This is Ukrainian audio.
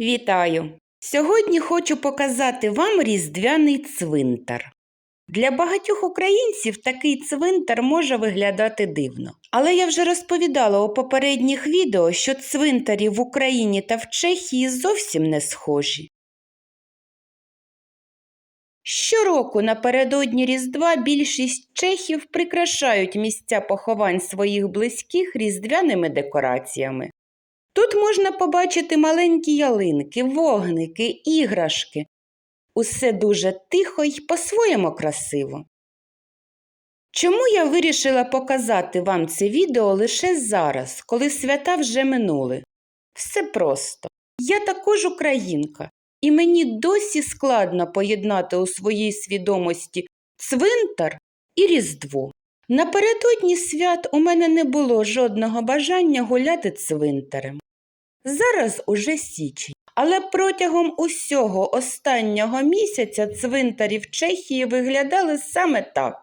Вітаю! Сьогодні хочу показати вам різдвяний цвинтар. Для багатьох українців такий цвинтар може виглядати дивно. Але я вже розповідала у попередніх відео, що цвинтарі в Україні та в Чехії зовсім не схожі. Щороку напередодні Різдва більшість чехів прикрашають місця поховань своїх близьких різдвяними декораціями. Тут можна побачити маленькі ялинки, вогники, іграшки. Усе дуже тихо й по-своєму красиво. Чому я вирішила показати вам це відео лише зараз, коли свята вже минули? Все просто. Я також українка, і мені досі складно поєднати у своїй свідомості цвинтар і Різдво. Напередодні свят у мене не було жодного бажання гуляти цвинтарем. Зараз уже січень, але протягом усього останнього місяця цвинтарі в Чехії виглядали саме так.